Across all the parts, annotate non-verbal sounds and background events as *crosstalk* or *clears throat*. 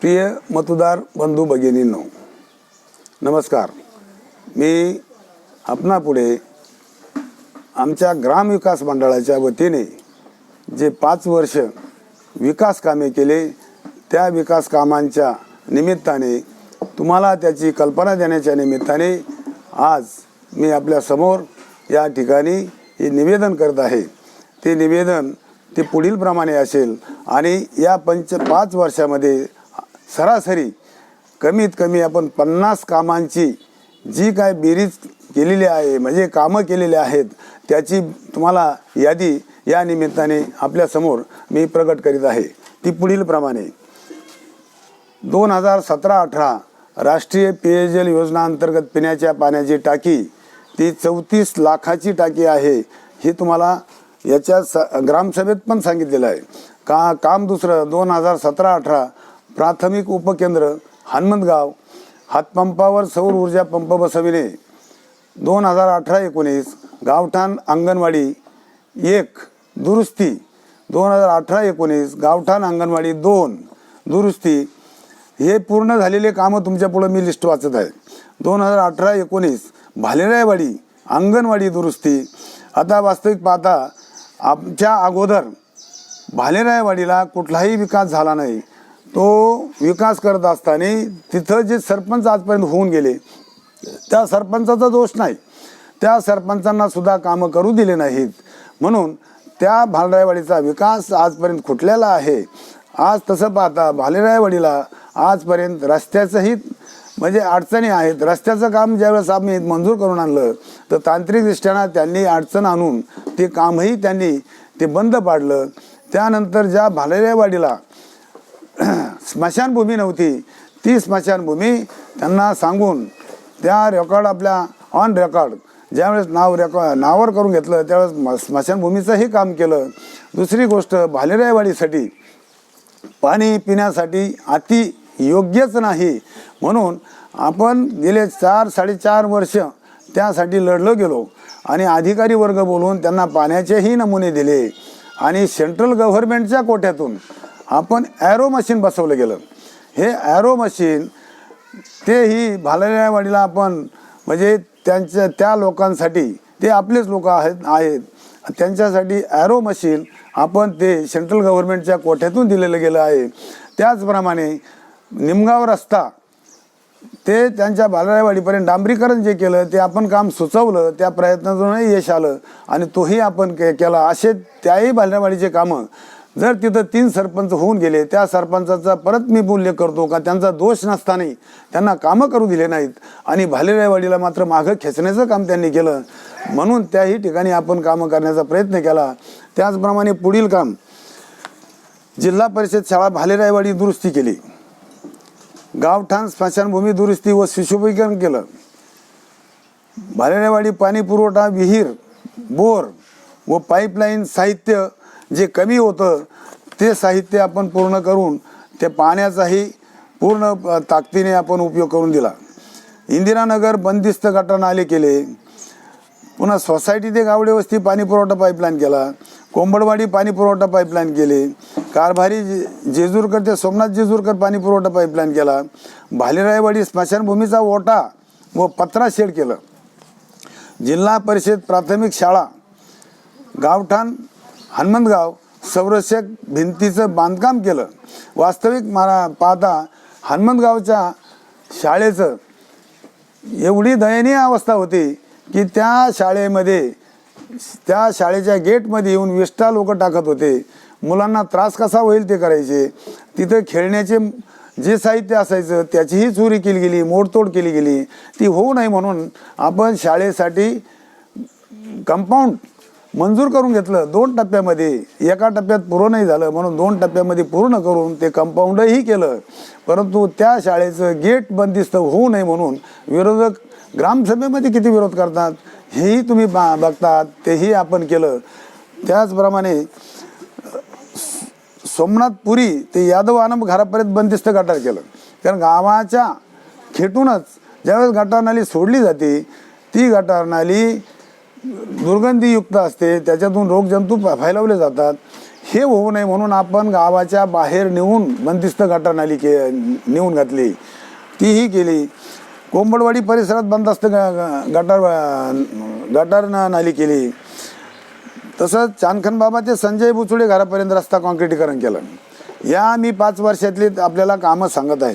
प्रिय मतदार बंधू भगिनींनो नमस्कार. मी आपणापुढे आमच्या ग्रामविकास मंडळाच्या वतीने जे पाच वर्ष विकास कामे केले त्या विकास कामांच्या निमित्ताने तुम्हाला त्याची कल्पना देण्याच्या निमित्ताने आज मी आपल्यासमोर या ठिकाणी हे निवेदन करत आहे. ते निवेदन ते पुढील प्रमाणे असेल आणि या पंच पाच वर्षामध्ये सरासरी कमीत कमी आपण पन्नास कामांची जी काय बेरीज केलेली आहे म्हणजे कामं केलेली आहेत त्याची तुम्हाला यादी या निमित्ताने आपल्यासमोर मी प्रकट करीत आहे. ती पुढील प्रमाणे. दोन हजार सतरा अठरा राष्ट्रीय पेयजल योजना अंतर्गत पिण्याच्या पाण्याची टाकी ती चौतीस लाखाची टाकी आहे हे तुम्हाला याच्या स ग्रामसभेत पण सांगितलेलं आहे. का काम दुसरं दोन हजार सतरा अठरा प्राथमिक उपकेंद्र हनुमंतगाव. हातपंपावर सौर ऊर्जा पंप बसविणे दोन हजार अठरा एकोणीस गावठाण अंगणवाडी एक दुरुस्ती. दोन हजार अठरा एकोणीस गावठाण अंगणवाडी दोन दुरुस्ती. हे पूर्ण झालेले कामं तुमच्या पुढं मी लिस्ट वाचत आहे. दोन हजार अठरा एकोणीस भालेरायवाडी अंगणवाडी दुरुस्ती. आता वास्तविक पाहता आमच्या अगोदर भालेरायवाडीला कुठलाही विकास झाला नाही. तो विकास करत असताना तिथं जे सरपंच आजपर्यंत होऊन गेले त्या सरपंचाचा दोष नाही. त्या सरपंचांना सुद्धा कामं करू दिले नाहीत. म्हणून त्या भालरायवाडीचा विकास आजपर्यंत खुटलेला आहे. आज तसं पाहता भालेरायवाडीला आजपर्यंत रस्त्याचंही म्हणजे अडचणी आहेत. रस्त्याचं काम ज्यावेळेस आम्ही मंजूर करून आणलं तर तांत्रिकदृष्ट्यानं त्यांनी अडचण आणून ते कामही त्यांनी ते बंद पाडलं. त्यानंतर ज्या भालेरायवाडीला *clears throat* स्मशानभूमी नव्हती. ती स्मशानभूमी त्यांना सांगून त्या रेकॉर्ड आपल्या ऑन रेकॉर्ड ज्यावेळेस नाव रेकॉर्ड नावावर करून घेतलं त्यावेळेस म- स्मशानभूमीचंही काम केलं. दुसरी गोष्ट भालेरायवाडीसाठी पाणी पिण्यासाठी अति योग्यच नाही. म्हणून आपण गेले चार साडेचार वर्ष त्यासाठी लढलो गेलो आणि अधिकारी वर्ग बोलवून त्यांना पाण्याचेही नमुने दिले. आणि सेंट्रल गव्हर्नमेंटच्या कोट्यातून आपण ॲरो मशीन बसवलं गेलं. हे ॲरो मशीन तेही भालेरायवाडीला आपण म्हणजे त्यांच्या त्या लोकांसाठी ते आपलेच लोक आहेत आहेत. त्यांच्यासाठी ॲरो मशीन आपण ते सेंट्रल गव्हर्नमेंटच्या कोठ्यातून दिलेलं गेलं आहे. त्याचप्रमाणे निमगाव रस्ता ते त्यांच्या बालरायवाडीपर्यंत डांबरीकरण जे केलं ते आपण काम सुचवलं त्या प्रयत्नातूनही यश आलं. आणि तोही आपण के केला. असे त्याही बालरायवाडीचे कामं जर तिथं तीन सरपंच होऊन गेले त्या सरपंचाचा परत मी उल्लेख करतो का? त्यांचा दोष नसतानाही त्यांना कामं करू दिले नाहीत. आणि भालेरायवाडीला मात्र मागं खेचण्याचं काम त्यांनी केलं. म्हणून त्याही ठिकाणी आपण कामं करण्याचा प्रयत्न केला. त्याचप्रमाणे पुढील काम. जिल्हा परिषद शाळा भालेरायवाडी दुरुस्ती केली. गावठाण स्मशानभूमी दुरुस्ती व सुशोभीकरण केलं. भालेरायवाडी पाणी पुरवठा विहीर बोर व पाईपलाईन साहित्य जे कमी होतं ते साहित्य आपण पूर्ण करून ते पाण्याचाही पूर्ण ताकदीने आपण उपयोग करून दिला. इंदिरानगर बंदिस्त गटनाले नाले केले. पुन्हा सोसायटी ते गावडे वस्ती पाणीपुरवठा पाईपलाईन केला. कोंबडवाडी पाणीपुरवठा पाईपलाईन केले. कारभारी जे- जेजूरकर ते सोमनाथ जेजूरकर पाणीपुरवठा पाईपलाईन केला. भालेरायवाडी स्मशानभूमीचा ओटा व पत्रा शेड केलं. जिल्हा परिषद प्राथमिक शाळा गावठाण हनुमंतगाव संरक्षक भिंतीचं बांधकाम केलं. वास्तविक मला पाहता हनुमंतगावच्या शाळेचं एवढी दयनीय अवस्था होती की त्या शाळेमध्ये त्या शाळेच्या गेटमध्ये येऊन विष्टा लोक टाकत होते. मुलांना त्रास कसा होईल ते करायचे. तिथं खेळण्याचे जे साहित्य असायचं त्याचीही चोरी केली गेली मोडतोड केली गेली. ती होऊ नये म्हणून आपण शाळेसाठी कंपाऊंड मंजूर करून घेतलं. दोन टप्प्यामध्ये एका टप्प्यात पूर्ण नाही झालं म्हणून दोन टप्प्यामध्ये पूर्ण करून ते कंपाऊंडही केलं. परंतु त्या शाळेचं गेट बंदिस्त होऊ नये म्हणून विरोधक ग्रामसभेमध्ये किती विरोध करतात हेही तुम्ही बा बघतात तेही आपण केलं. त्याचप्रमाणे सोमनाथ पुरी ते यादव आनंद घरापर्यंत बंदिस्त गटार केलं. कारण गावाच्या खेटूनच ज्यावेळेस गटारनाली सोडली जाते ती गटारनाली दुर्गंधीयुक्त असते त्याच्यातून रोगजंतू फ- फैलवले जातात. हे होऊ नये म्हणून आपण गावाच्या बाहेर नेऊन बंदिस्त गटार नाली के नेऊन घातली. तीही केली. कोंबडवाडी परिसरात बंदस्त ग- गटार गटार ना- नाली केली. तसंच चानखन बाबाचे संजय बुचुडे घरापर्यंत रस्ता कॉन्क्रिटीकरण केलं. या मी पाच वर्षातली आपल्याला कामं सांगत आहे.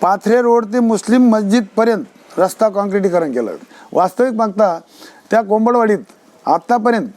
पाथरे रोड ते मुस्लिम मस्जिदपर्यंत रस्ता कॉन्क्रिटीकरण केलं. वास्तविक बघता त्या कोंबडवाडीत आत्तापर्यंत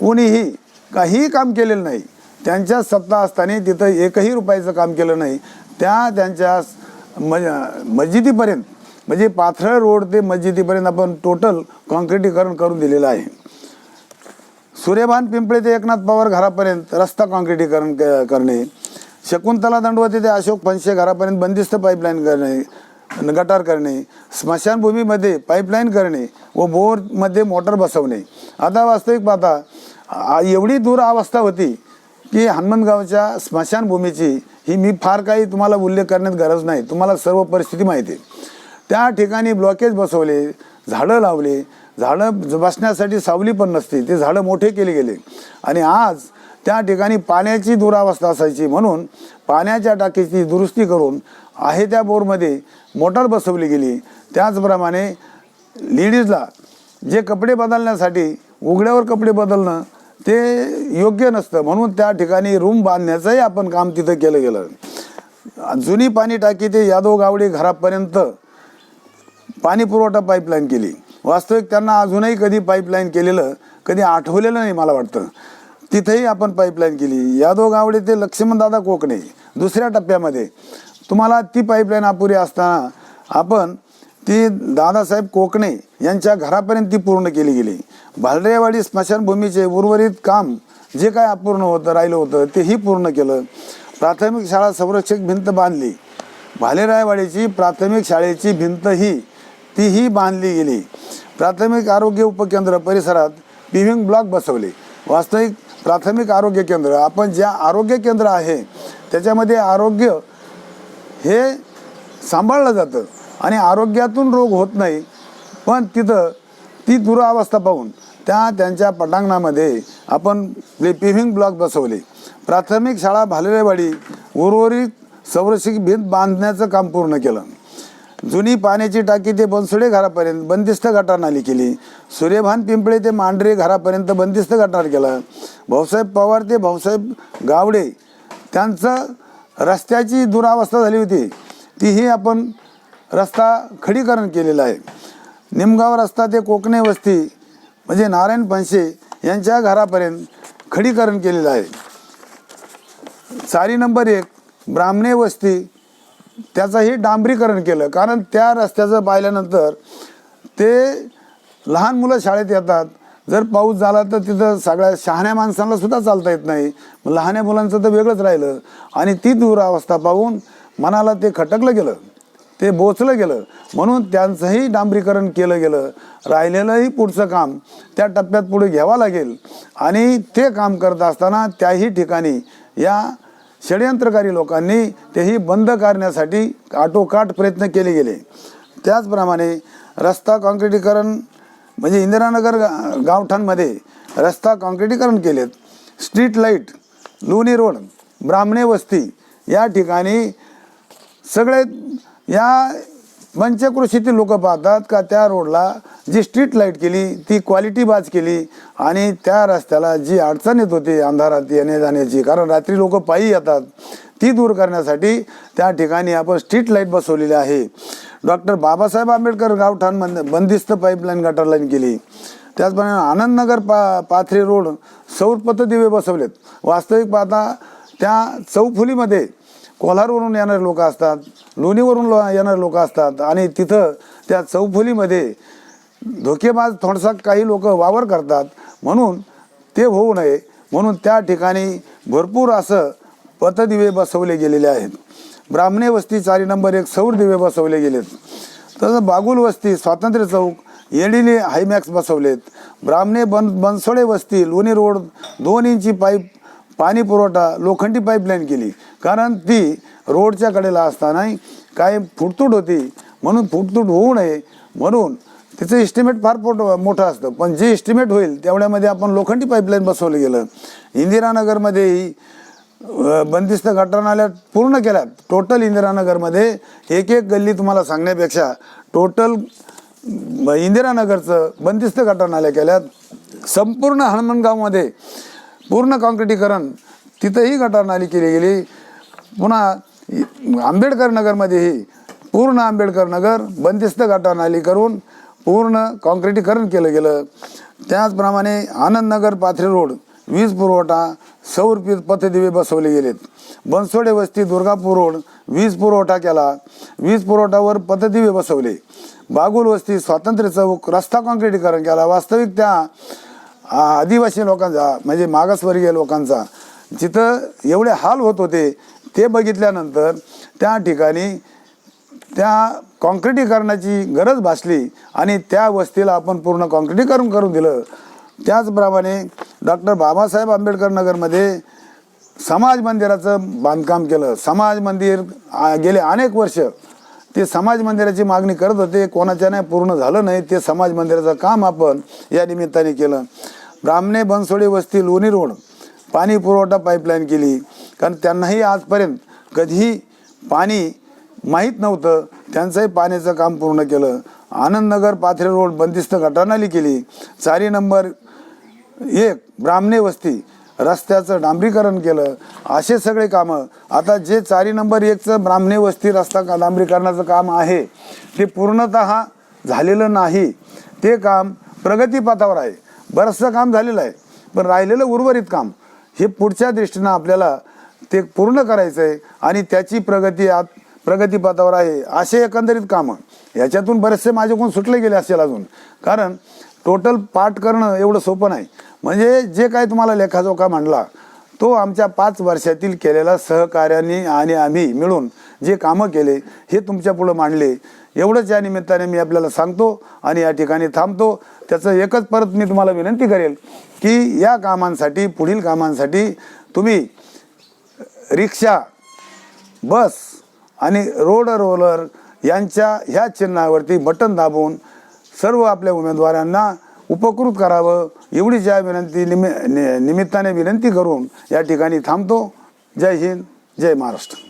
कोणीही काहीही काम केलेलं नाही. त्यांच्या सत्ता असताना तिथं एकही रुपयाचं काम केलं नाही. त्या त्यांच्या मज मस्जिदीपर्यंत म्हणजे पाथरळ रोड ते मस्जिदीपर्यंत आपण टोटल कॉन्क्रिटीकरण करून दिलेलं आहे. सूर्यभान पिंपळे ते एकनाथ पवार घरापर्यंत रस्ता कॉन्क्रिटीकरण क- करणे. शकुंतला दंडवती ते अशोक फनशे घरापर्यंत बंदिस्त पाईपलाईन करणे. गटार करणे स्मशानभूमीमध्ये पाईपलाईन करणे व बोरमध्ये मोटर बसवणे. आता वास्तविक पाहता एवढी दूर अवस्था होती की हनुमंतगावच्या स्मशानभूमीची ही मी फार काही तुम्हाला उल्लेख करण्यात गरज नाही. तुम्हाला सर्व परिस्थिती माहिती आहे. त्या ठिकाणी ब्लॉकेज बसवले झाडं लावले. झाडं ज- बसण्यासाठी सावली पण नसते. ते झाडं मोठे केले गेले. आणि आज त्या ठिकाणी पाण्याची दुरावस्था असायची म्हणून पाण्याच्या टाकीची दुरुस्ती करून आहे त्या बोरमध्ये मोटार बसवली गेली. त्याचप्रमाणे लेडीजला जे कपडे बदलण्यासाठी उघड्यावर कपडे बदलणं ते योग्य नसतं. म्हणून त्या ठिकाणी रूम बांधण्याचंही आपण काम तिथं केलं गेलं. जुनी पाणी टाकी ते यादव गावडे घरापर्यंत पाणी पुरवठा पाईपलाईन केली. वास्तविक त्यांना अजूनही कधी पाईपलाईन केलेलं कधी आठवलेलं नाही मला वाटतं. तिथेही आपण पाईपलाईन केली. यादव गावडे ते लक्ष्मणदादा कोकणे दुसऱ्या टप्प्यामध्ये. तुम्हाला ती पाईपलाईन अपुरी असताना आपण ती दादासाहेब कोकणे यांच्या घरापर्यंत ती पूर्ण केली गेली. भालरेवाडी स्मशानभूमीचे उर्वरित काम जे काय अपूर्ण होतं राहिलं होतं तेही पूर्ण केलं. प्राथमिक शाळा संरक्षक भिंत बांधली. भालेरायवाडीची प्राथमिक शाळेची भिंत ही तीही बांधली गेली. प्राथमिक आरोग्य उपकेंद्र परिसरात पिव्हिंग ब्लॉक बसवले. वास्तविक प्राथमिक आरोग्य केंद्र. आपण ज्या आरोग्य केंद्र आहे त्याच्यामध्ये आरोग्य हे सांभाळलं जातं आणि आरोग्यातून रोग होत नाही. पण तिथं ती दुरावस्था पाहून त्या त्यांच्या पटांगणामध्ये आपण पिव्हिंग ब्लॉक बसवले. प्राथमिक शाळा भालेरेवाडी उर्वरित संरक्षित भिंत बांधण्याचं काम पूर्ण केलं. जुनी पाण्याची टाकी ते बनसुडे घरापर्यंत बंदिस्त गटार नाली केली. सूर्यभान पिंपळे ते मांढरे घरापर्यंत बंदिस्त गटार केलं. भाऊसाहेब पवार ते भाऊसाहेब गावडे त्यांचं रस्त्याची दुरावस्था झाली होती. तीही आपण रस्ता खडीकरण केलेला आहे. निमगाव रस्ता ते कोकणे वस्ती म्हणजे नारायण पंशे यांच्या घरापर्यंत खडीकरण केलेलं आहे. चारी नंबर एक ब्राह्मणे वस्ती त्याचंही डांबरीकरण केलं. कारण त्या रस्त्याचं पाहिल्यानंतर ते लहान मुलं शाळेत येतात. जर पाऊस झाला तर तिथं सगळ्या शहाण्या माणसांना सुद्धा चालता येत नाही. लहान्या मुलांचं तर वेगळंच राहिलं. आणि ती दुरावस्था पाहून मनाला ते खटकलं गेलं. ते बोचलं गेलं. म्हणून त्यांचंही डांबरीकरण केलं गेलं. राहिलेलंही पुढचं काम त्या टप्प्यात पुढे घ्यावं लागेल. आणि ते काम करत असताना त्याही ठिकाणी या षडयंत्रकारी लोकांनी तेही बंद करण्यासाठी आटोकाट प्रयत्न केले गेले. त्याचप्रमाणे रस्ता काँक्रिटीकरण म्हणजे इंदिरानगर गा- गावठाणमध्ये रस्ता काँक्रिटीकरण केलेत. स्ट्रीट लाइट लोणी रोड ब्राह्मणे वस्ती या ठिकाणी सगळे या पंचकृषीतील लोक पाहतात का त्या रोडला जी स्ट्रीट लाइट केली ती क्वालिटी बाज केली आणि त्या रस्त्याला जी अडचण येत होती अंधारात येणे जाण्याची कारण रात्री लोक पायी येतात ती दूर करण्यासाठी त्या ठिकाणी आपण स्ट्रीट लाइट बसवलेली आहे. डॉक्टर बाबासाहेब आंबेडकर गावठाण बंद बंदिस्त पाईपलाईन गटर लाईन केली. त्याचप्रमाणे आनंदनगर पा पाथरी रोड सौर पथदिवे बसवलेत. वास्तविक पाहता त्या चौफुलीमध्ये कोल्हारवरून येणारे लोक असतात लोणीवरून लो येणारे लोक असतात आणि तिथं त्या चौफुलीमध्ये धोकेबाज थोडसा काही लोक वावर करतात म्हणून ते होऊ नये. म्हणून त्या ठिकाणी भरपूर असं पथदिवे बसवले गेलेले आहेत. ब्राह्मणे वस्ती चारी नंबर एक सौर दिवे बसवले गेलेत. तसं बागुल वस्ती स्वातंत्र्य चौक येडीने हायमॅक्स बसवलेत. ब्राह्मणे बन बनसोडे वस्ती लोणी रोड दोन इंची पाईप पाणी पुरवठा लोखंडी पाईपलाईन केली. कारण ती रोडच्या कडेला असताना काय फुटतूट होती म्हणून फुटतूट होऊ नये म्हणून त्याचं इस्टिमेट फार पोट मोठं असतं. पण जे इस्टिमेट होईल तेवढ्यामध्ये आपण लोखंडी पाईपलाईन बसवलं गेलं. इंदिरानगरमध्येही बंदिस्त गटारनाल्या पूर्ण केल्यात टोटल इंदिरानगरमध्ये एक एक गल्ली तुम्हाला सांगण्यापेक्षा टोटल इंदिरानगरचं बंदिस्त गटारनाल्या केल्यात. संपूर्ण हनुमानगावमध्ये पूर्ण काँक्रिटीकरण तिथंही गटारनाली केली गेली. पुन्हा आंबेडकर नगरमध्येही पूर्ण आंबेडकर नगर बंदिस्त गटारनाली करून पूर्ण काँक्रिटीकरण केलं गेलं. त्याचप्रमाणे आनंदनगर पाथरी रोड वीज पुरवठा सौर पथदिवे बसवले गेलेत. बनसोडे वस्ती दुर्गापूर रोड वीज पुरवठा केला. वीज पुरवठावर पथदिवे बसवले. बागुल वस्ती स्वातंत्र्य चौक रस्ता काँक्रिटीकरण केला. वास्तविक त्या आदिवासी लोकांचा म्हणजे मागासवर्गीय लोकांचा जिथं एवढे हाल होत होते ते बघितल्यानंतर त्या ठिकाणी त्या काँक्रिटीकरणाची गरज भासली आणि त्या वस्तीला आपण पूर्ण काँक्रिटीकरण करून दिलं. त्याचप्रमाणे डॉक्टर बाबासाहेब आंबेडकर नगरमध्ये समाज मंदिराचं बांधकाम केलं. समाज मंदिर गेले अनेक वर्ष ते समाज मंदिराची मागणी करत होते कोणाच्या नाही पूर्ण झालं नाही ते समाज मंदिराचं काम आपण या निमित्ताने केलं. ब्राह्मणे बनसोडे वस्ती लोणी रोड पाणी पुरवठा पाईपलाईन केली. कारण त्यांनाही आजपर्यंत कधीही पाणी माहीत नव्हतं त्यांचंही पाण्याचं काम पूर्ण केलं. आनंदनगर पाथरे रोड बंदिस्त गटानाली केली. चारी नंबर एक ब्राह्मणे वस्ती रस्त्याचं डांबरीकरण केलं असे सगळे कामं. आता जे चारी नंबर एकचं ब्राह्मणे वस्ती रस्ता का- डांबरीकरणाचं काम आहे ते पूर्णतः झालेलं नाही. ते काम प्रगतीपथावर आहे. बरंचसं काम झालेलं आहे. पण राहिलेलं उर्वरित काम हे पुढच्या दृष्टीनं आपल्याला ते पूर्ण करायचं आहे आणि त्याची प्रगती आत प्रगतीपथावर आहे असे एकंदरीत कामं. याच्यातून बरेचसे माझ्याकडून सुटले गेले असेल अजून. कारण टोटल पाठ करणं एवढं सोपं नाही. म्हणजे जे काय तुम्हाला लेखाजोखा मांडला तो आमच्या पाच वर्षातील केलेला सहकार्याने आणि आम्ही मिळून जे कामं केले हे तुमच्या पुढं मांडले. एवढंच या निमित्ताने मी आपल्याला सांगतो आणि या ठिकाणी थांबतो. त्याचं एकच परत मी तुम्हाला विनंती करेल की या कामांसाठी पुढील कामांसाठी तुम्ही रिक्षा बस आणि रोड रोलर यांच्या ह्या चिन्हावरती बटन दाबून सर्व आपल्या उमेदवारांना उपकृत करावं एवढीच या विनंती निमि नि- निमित्ताने विनंती करून या ठिकाणी थांबतो. जय हिंद जय महाराष्ट्र.